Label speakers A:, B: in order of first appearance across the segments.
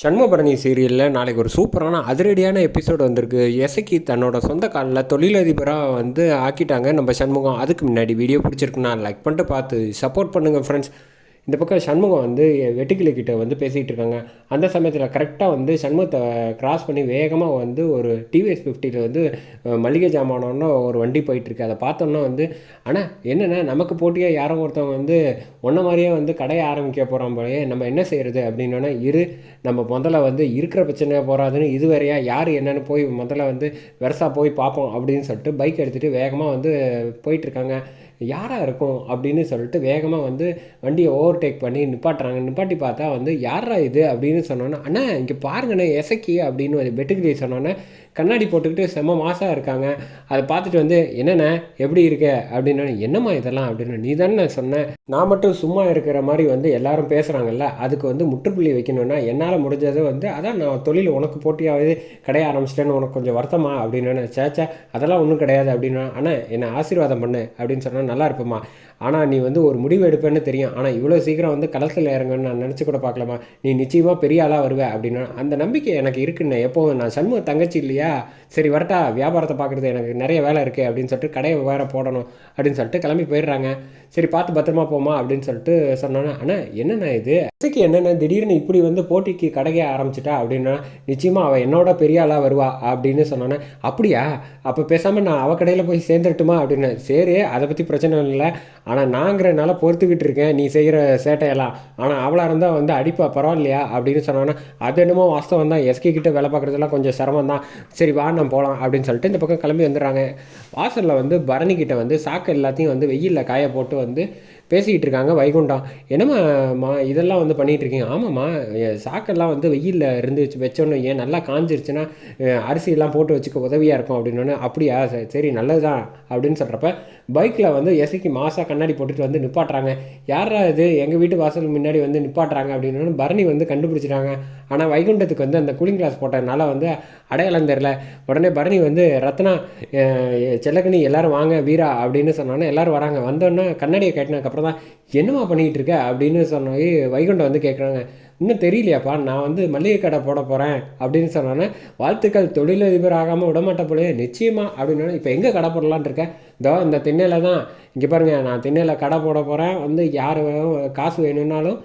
A: சண்முகபரணி சீரியலில் நாளைக்கு ஒரு சூப்பரான அதிரடியான எபிசோடு வந்திருக்கு. எசக்கி தன்னோட சொந்த காலில் தொழிலதிபராக வந்து ஆக்கிட்டாங்க நம்ம சண்முகம். அதுக்கு முன்னாடி வீடியோ பிடிச்சிருக்குன்னா லைக் பண்ணிட்டு பார்த்து சப்போர்ட் பண்ணுங்கள் ஃப்ரெண்ட்ஸ் இந்த பக்கம் சண்முகம் வந்து வெட்டுக்கிளி கிட்ட வந்து பேசிகிட்டு இருக்காங்க. அந்த சமயத்தில் கரெக்டாக வந்து சண்முகத்தை கிராஸ் பண்ணி வேகமாக வந்து ஒரு டிவிஎஸ் ஃபிஃப்டியில் வந்து மளிகை ஜாமானோன்னு ஒரு வண்டி போயிட்டுருக்கு. அதை பார்த்தோன்னா வந்து ஆனால் என்னென்ன நமக்கு போட்டியாக யாரோ ஒருத்தவங்க வந்து ஒன்றை மாதிரியே வந்து கடையை ஆரம்பிக்க போகிறான் போலயே நம்ம என்ன செய்கிறது அப்படின்னோன்னா இரு நம்ம முதல்ல வந்து இருக்கிற பிரச்சனையாக போகிறாதுன்னு இது யார் என்னென்னு போய் முதல்ல வந்து வெரசா போய் பார்ப்போம் அப்படின்னு சொல்லிட்டு பைக் எடுத்துகிட்டு வேகமாக வந்து போயிட்டுருக்காங்க. யாராக இருக்கும் அப்படின்னு சொல்லிட்டு வேகமாக வந்து வண்டியை ஓவர்டேக் பண்ணி நிப்பாட்டுறாங்க. நிப்பாட்டி பார்த்தா வந்து யாரா இது? அப்படின்னு சொன்னோன்னே அண்ணா இங்கே பாருங்கண்ணே எசக்கி அப்படின்னு ஒரு பெட்டுக்கிளி சொன்னோன்னே கண்ணாடி போட்டுக்கிட்டு செம்ம மாசாக இருக்காங்க. அதை பார்த்துட்டு வந்து என்னண்ணே எப்படி இருக்க? அப்படின்னு என்னம்மா இதெல்லாம்? அப்படின்னு நீ தானே சொன்னேன். நான் மட்டும் சும்மா இருக்கிற மாதிரி வந்து எல்லாரும் பேசுகிறாங்கல்ல அதுக்கு வந்து முற்றுப்புள்ளி வைக்கணும்னா என்னால் முடிஞ்சது வந்து அதான் நான் தொழில் உனக்கு போட்டியாவது கடைய ஆரம்பிச்சிட்டேன்னு உனக்கு கொஞ்சம் வருத்தமா? அப்படின்னு சேச்சா அதெல்லாம் ஒன்றும் கிடையாது. அப்படின்னா அண்ணா என்னை ஆசீர்வாதம் பண்ணு. அப்படின்னு சொன்னால் நல்லா இருப்பேம்மா ஆனால் நீ வந்து ஒரு முடிவு எடுப்பேன்னு தெரியும். ஆனால் இவ்வளோ சீக்கிரம் வந்து களத்தில் இறங்கன்னு நான் நினச்சி கூட பார்க்கலாமா நீ நிச்சயமாக பெரிய ஆளாக வருவ அப்படின்னா அந்த நம்பிக்கை எனக்கு இருக்குன்னு எப்போவும் நான் சண்முக தங்கச்சி இல்லையா? சரி வரட்டா வியாபாரத்தை பார்க்குறது எனக்கு நிறைய வேலை இருக்குது அப்படின்னு சொல்லிட்டு கடையை வேற போடணும் அப்படின்னு சொல்லிட்டு கிளம்பி போயிடுறாங்க. சரி பார்த்து பத்திரமா போமா அப்படின்னு சொல்லிட்டு சொன்னோன்னே ஆனால் என்னென்ன இது? இசைக்கு என்னென்ன திடீர்னு இப்படி வந்து போட்டிக்கு கடையை ஆரம்பிச்சிட்டா அப்படின்னா நிச்சயமாக அவள் என்னோட பெரிய ஆளாக வருவா அப்படின்னு சொன்னோன்னே அப்படியா? அப்போ பேசாமல் நான் அவள் கடையில் போய் சேர்ந்துட்டுமா அப்படின்னு சரி அதை பற்றி பிரச்சனை இல்லை. ஆனால் நாங்கிறனால பொறுத்துக்கிட்டு இருக்கேன். நீ செய்கிற சேட்டையெல்லாம். ஆனால் அவளாக இருந்தால் வந்து அடிப்பா. பரவாயில்லையா? அப்படின்னு சொன்னோன்னா அது என்னமோ வாஸ்தவம் தான். எஸ்கே கிட்ட வேலை பார்க்குறதுலாம் கொஞ்சம் சிரமம் தான். சரி வா நம்ம போகலாம் அப்படின்னு சொல்லிட்டு இந்த பக்கம் கிளம்பி வந்துடுறாங்க. வாசலில் வந்து பரணிக்கிட்ட வந்து சாக்கு எல்லாத்தையும் வந்து வெயிலில் காய போட்டு வந்து பேசிக்கிட்டு இருக்காங்க வைகுண்டம் என்னம்மா இதெல்லாம் வந்து பண்ணிகிட்டு இருக்கீங்க ஆமாம்மா சாக்கெல்லாம் வந்து வெயிலில் இருந்து வச்சு வச்சோன்னு ஏன் நல்லா காஞ்சிருச்சுன்னா அரிசியெல்லாம் போட்டு வச்சுக்க உதவியாக இருக்கும் அப்படின்னு அப்படியா சரி, சரி நல்லது தான் அப்படின்னு சொல்கிறப்ப பைக்கில் வந்து எசைக்கு மாசாக கண்ணாடி போட்டுட்டு வந்து நிப்பாட்டுறாங்க. யாரா இது? எங்கள் வீட்டு வாசல் முன்னாடி வந்து நிப்பாட்டுறாங்க அப்படின்னு பரணி வந்து கண்டுபிடிச்சிட்டாங்க. ஆனால் வைகுண்டத்துக்கு வந்து அந்த கூலிங் கிளாஸ் போட்டதுனால வந்து அடையாளம் தெரில உடனே பரணி வந்து ரத்னா செல்லக்கணி எல்லோரும் வாங்க வீரா அப்படின்னு சொன்னோன்னே எல்லாரும் வராங்க. வந்தோன்னே கண்ணாடியை கட்டினதுக்கப்புறம் தான் என்னம்மா பண்ணிகிட்டு இருக்க அப்படின்னு சொன்னோம் வைகுண்டம் வந்து கேட்குறாங்க இன்னும் தெரியலையாப்பா நான் வந்து மளிகை கடை போட போகிறேன் அப்படின்னு சொன்னோன்னே வாழ்த்துக்கள் தொழிலதிபர் ஆகாமல் விடமாட்ட போலையே நிச்சயமா அப்படின்னு இப்போ எங்கே கடை போடலான்னு இருக்கேன் இதோ இந்த திண்ணையில் தான். இங்கே பாருங்கள் நான் திண்ணையில் கடை போட போகிறேன் வந்து யார் காசு வேணும்னாலும்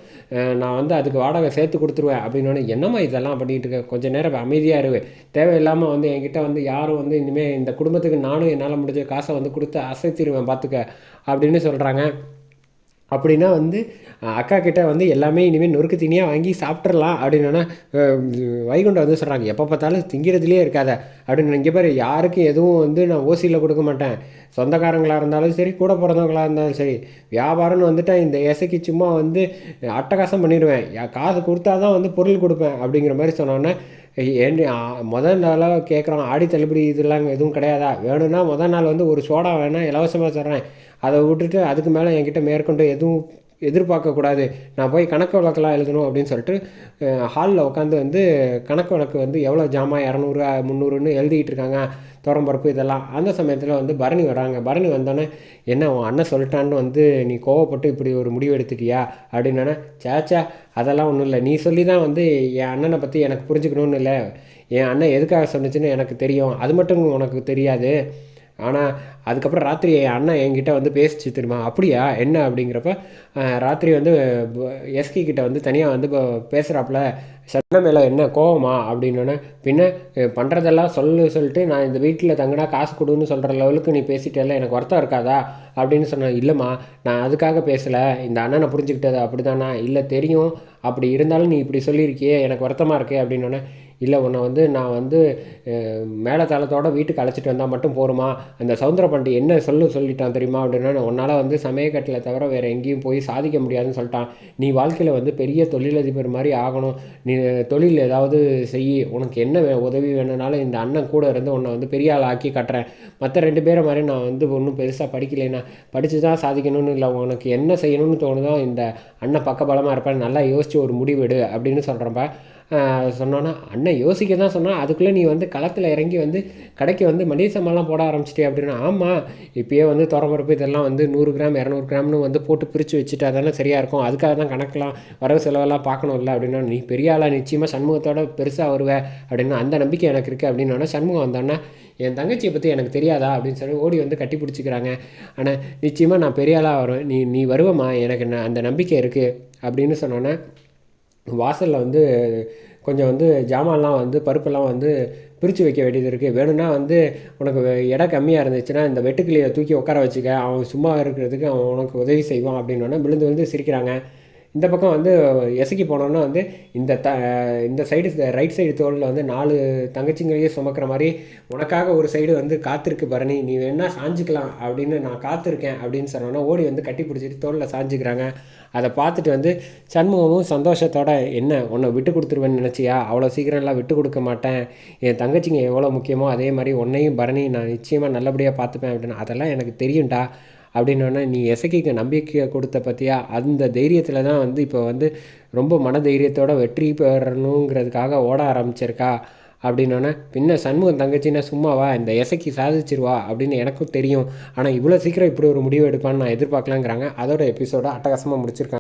A: நான் வந்து அதுக்கு வாடகை சேர்த்து கொடுத்துருவேன் அப்படின்னு என்னம்மா இதெல்லாம் பண்ணிகிட்டு இருக்கேன் கொஞ்சம் நேரம் அமைதியாக இரு. தேவையில்லாமல் வந்து என்கிட்ட வந்து யாரும் வந்து இனிமேல் இந்த குடும்பத்துக்கு நானும் என்னால் முடிஞ்ச காசை வந்து கொடுத்து அசைத்திருவேன் பார்த்துக்க அப்படின்னு சொல்கிறாங்க அப்படின்னா வந்து அக்கா கிட்ட வந்து எல்லாமே இனிமேல் நொறுக்கு தீனியாக வாங்கி சாப்பிட்றலாம் அப்படின்னா வைகுண்டம் வந்து சொல்கிறாங்க எப்போ பார்த்தாலும் திங்கிறதுலேயே இருக்காத அப்படின்னு இங்கே பாரு. யாருக்கும் எதுவும் வந்து நான் ஓசியில் கொடுக்க மாட்டேன். சொந்தக்காரங்களாக இருந்தாலும் சரி கூட பிறந்தவங்களாக இருந்தாலும் சரி வியாபாரம்னு வந்துட்டா இந்த இசைக்கு சும்மா வந்து அட்டகாசம் பண்ணிடுவேன். காசு கொடுத்தா தான் வந்து பொருள் கொடுப்பேன் அப்படிங்கிற மாதிரி சொன்னோன்னே ஏண்டி மொதல் முதல் நாளாக கேட்குறோம் ஆடி தள்ளுபடி இதெல்லாம் எதுவும் கிடையாதா? வேணும்னா முதல் நாள் வந்து ஒரு சோடா வேணால் இலவசமாக தர்றேன். அதை விட்டுட்டு அதுக்கு மேலே என்கிட்ட மேற்கொண்டு எதுவும் எதிர்பார்க்கக்கூடாது. நான் போய் கணக்கு வழக்கெல்லாம் எழுதணும் அப்படின்னு சொல்லிட்டு ஹாலில் உட்காந்து வந்து கணக்கு வழக்கு வந்து எவ்வளோ ஜாமா இரநூறு முந்நூறுன்னு எழுதிக்கிட்டு இருக்காங்க. துறம்பருப்பு இதெல்லாம். அந்த சமயத்தில் வந்து பரணி வராங்க. பரணி வந்தோடனே என்ன உன் அண்ணன் சொல்லிட்டான்னு வந்து நீ கோவப்பட்டு இப்படி ஒரு முடிவு எடுத்துட்டியா? அப்படின்னா சேச்சா அதெல்லாம் ஒன்றும் இல்லை. நீ சொல்லி தான் வந்து என் அண்ணனை பற்றி எனக்கு புரிஞ்சுக்கணும்னு இல்லை. என் அண்ணன் எதுக்காக சொன்னுச்சுன்னு எனக்கு தெரியும். அது மட்டும் உனக்கு தெரியாது. ஆனால் அதுக்கப்புறம் ராத்திரி என் அண்ணன் என்கிட்ட வந்து பேசிச்சு தெரியுமா? அப்படியா? என்ன? அப்படிங்கிறப்ப ராத்திரி வந்து எஸ்கி கிட்ட வந்து தனியாக வந்து பேசுகிறாப்புல சட்ட மேலே என்ன கோவமா? அப்படின்னோடனே பின்ன பண்ணுறதெல்லாம் சொல்லு சொல்லிட்டு நான் இந்த வீட்டில் தங்கினா காசு கொடுன்னு சொல்கிற லெவலுக்கு நீ பேசிட்டேல எனக்கு வருத்தம் இருக்காதா? அப்படின்னு சொன்னேன் இல்லைம்மா நான் அதுக்காக பேசலை. இந்த அண்ணனை புரிஞ்சுக்கிட்டது அப்படிதானா? இல்லை தெரியும். அப்படி இருந்தாலும் நீ இப்படி சொல்லியிருக்கியே எனக்கு வருத்தமாக இருக்கே. அப்படின்னோடனே இல்லை உன்னை வந்து நான் வந்து மேலே மேலத்தாளத்தோட வீட்டுக்கு அழைச்சிட்டு வந்தால் மட்டும் போருமா? அந்த சவுந்தர பாண்டி என்ன சொல்லு சொல்லிட்டான் தெரியுமா அப்படின்னா உன்னால் வந்து சமயக்கட்டில் தவிர வேறு எங்கேயும் போய் சாதிக்க முடியாதுன்னு சொல்லிட்டான். நீ வாழ்க்கையில் வந்து பெரிய தொழிலதிபர் மாதிரி ஆகணும். நீ தொழில் ஏதாவது செய். உனக்கு என்ன உதவி வேணும்னாலும் இந்த அண்ணன் கூட இருந்து உன்னை வந்து பெரிய ஆள் ஆக்கி கட்டுறேன். மற்ற ரெண்டு பேரை மாதிரி நான் வந்து ஒன்றும் பெருசாக படிக்கலைன்னா படித்து தான் சாதிக்கணும்னு இல்லை. உனக்கு என்ன செய்யணும்னு தோணுதோ இந்த அண்ணன் பக்கபலமாக இருப்பேன் நல்லா யோசித்து ஒரு முடிவெடு அப்படின்னு சொல்கிறப்ப சொன்னோன்னா அண்ணன் யோசிக்க தான் சொன்னால் அதுக்குள்ளே நீ வந்து களத்தில் இறங்கி வந்து கடைக்கு வந்து மளிகை சாமான்லாம் போட ஆரம்பிச்சிட்டே அப்படின்னா. ஆமாம் இப்போயே வந்து துறமரப்பு இதெல்லாம் வந்து நூறு கிராம் இரநூறு கிராம்னு வந்து போட்டு பிரித்து வச்சுட்டா தானே சரியாக இருக்கும். அதுக்காக தான் கணக்கெலாம் வரவு செலவெல்லாம் பார்க்கணும்ல அப்படின்னா. நீ பெரிய ஆளாக நிச்சயமாக சண்முகத்தோட பெருசாக வருவ அப்படின்னா அந்த நம்பிக்கை எனக்கு இருக்குது அப்படின்னா சண்முகம் வந்தோன்னா என் தங்கச்சியை பற்றி எனக்கு தெரியாதா? அப்படின்னு சொல்லி ஓடி வந்து கட்டி பிடிச்சிக்கிறாங்க. ஆனால் நிச்சயமாக நான் பெரிய ஆளாக வருவேன் நீ நீ வருவம்மா எனக்கு அந்த நம்பிக்கை இருக்குது அப்படின்னு சொன்னோன்னே வாசலில் வந்து கொஞ்சம் வந்து ஜாமான்லாம் வந்து பருப்பெல்லாம் வந்து பிரித்து வைக்க வேண்டியது இருக்குது வேணும்னா வந்து உனக்கு இடம் கம்மியாக இருந்துச்சுன்னா இந்த வெட்டுக்கிளியை தூக்கி உட்கார வச்சுக்க. அவன் சும்மா இருக்கிறதுக்கு அவன் உனக்கு உதவி செய்வான் அப்படின்னோடனே விழுந்து விழுந்து சிரிக்கிறாங்க. இந்த பக்கம் வந்து எசக்கி போனோன்னா வந்து இந்த த இந்த சைடு ரைட் சைடு தோளில் வந்து நாலு தங்கச்சிங்களையே சுமக்கிற மாதிரி உனக்காக ஒரு சைடு வந்து காத்திருக்கு பரணி நீ வேணால் சாஞ்சிக்கலாம் அப்படின்னு நான் காத்திருக்கேன் அப்படின்னு சொன்னோன்னா ஓடி வந்து கட்டி பிடிச்சிட்டு தோளில் சாஞ்சிக்கிறாங்க. அதை பார்த்துட்டு வந்து சண்முகமும் சந்தோஷத்தோட என்ன உன்னை விட்டு கொடுத்துருவேன்னு நினச்சியா? அவ்வளோ சீக்கிரம்லாம் விட்டு கொடுக்க மாட்டேன். என் தங்கச்சிங்க எவ்வளோ முக்கியமோ அதே மாதிரி உன்னையும் பரணி நான் நிச்சயமாக நல்லபடியாக பார்த்துப்பேன் அப்படின்னு. அதெல்லாம் எனக்கு தெரியும்டா. அப்படின்னோடனே நீ எசக்கிக்கு நம்பிக்கையை கொடுத்த பற்றியா அந்த தைரியத்தில் தான் வந்து இப்போ வந்து ரொம்ப மன தைரியத்தோட வெற்றி பெறணுங்கிறதுக்காக ஓட ஆரம்பிச்சிருக்கா? அப்படின்னோடனே பின்ன சண்முகம் தங்கச்சின்னா சும்மாவா இந்த இசைக்கு சாதிச்சிருவா அப்படின்னு எனக்கும் தெரியும். ஆனால் இவ்வளோ சீக்கிரம் இப்படி ஒரு முடிவு எடுப்பான்னு நான் எதிர்பார்க்கலாங்கிறாங்க. அதோட எபிசோட அட்டகாசமாக முடிச்சிருக்காங்க.